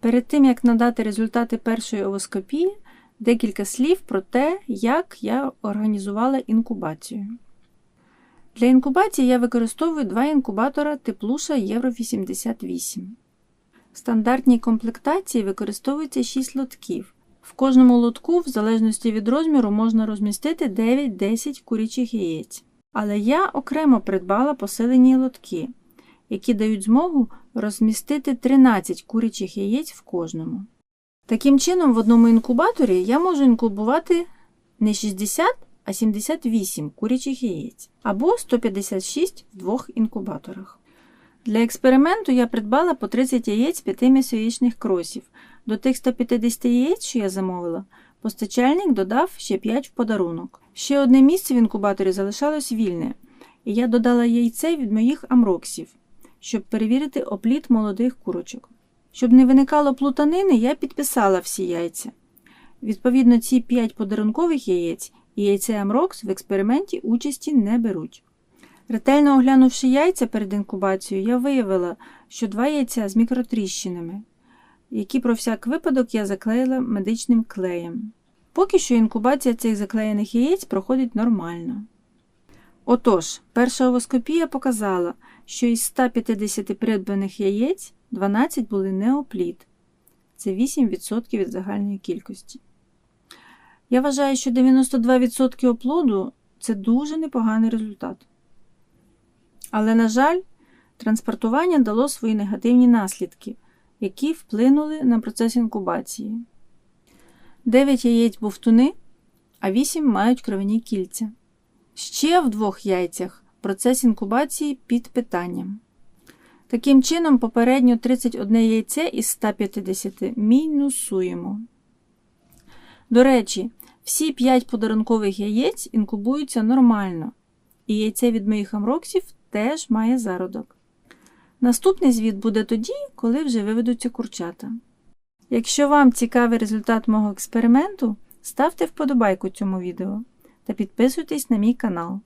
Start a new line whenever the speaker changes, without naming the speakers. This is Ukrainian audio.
Перед тим, як надати результати першої овоскопії, декілька слів про те, як я організувала інкубацію. Для інкубації я використовую два інкубатора Теплуша Євро 88. В стандартній комплектації використовується 6 лотків. В кожному лотку, в залежності від розміру, можна розмістити 9-10 курячих яєць. Але я окремо придбала посилені лотки, які дають змогу розмістити 13 курячих яєць в кожному. Таким чином, в одному інкубаторі я можу інкубувати не 60, а 78 курячих яєць або 156 в двох інкубаторах. Для експерименту я придбала по 30 яєць 5 м'ясояєчних кросів. До тих 150 яєць, що я замовила, постачальник додав ще 5 в подарунок. Ще одне місце в інкубаторі залишалось вільне, і я додала яйце від моїх амроксів, щоб перевірити опліт молодих курочок. Щоб не виникало плутанини, я підписала всі яйця. Відповідно, ці 5 подарункових яєць і яйце Амрокс в експерименті участі не беруть. Ретельно оглянувши яйця перед інкубацією, я виявила, що два яйця з мікротріщинами, які про всяк випадок я заклеїла медичним клеєм. Поки що інкубація цих заклеєних яєць проходить нормально. Отож, перша овоскопія показала, що із 150 придбаних яєць 12 були неопліт. Це 8% від загальної кількості. Я вважаю, що 92% оплоду це дуже непоганий результат. Але, на жаль, транспортування дало свої негативні наслідки, які вплинули на процес інкубації. 9 яєць бовтуни, а 8 мають кровяні кільця. Ще в двох яйцях процес інкубації під питанням. Таким чином, попередньо 31 яйце із 150 мінусуємо. До речі, всі 5 подарункових яєць інкубуються нормально, і яйце від моїх амроксів теж має зародок. Наступний звіт буде тоді, коли вже виведуться курчата. Якщо вам цікавий результат мого експерименту, ставте вподобайку цьому відео та підписуйтесь на мій канал.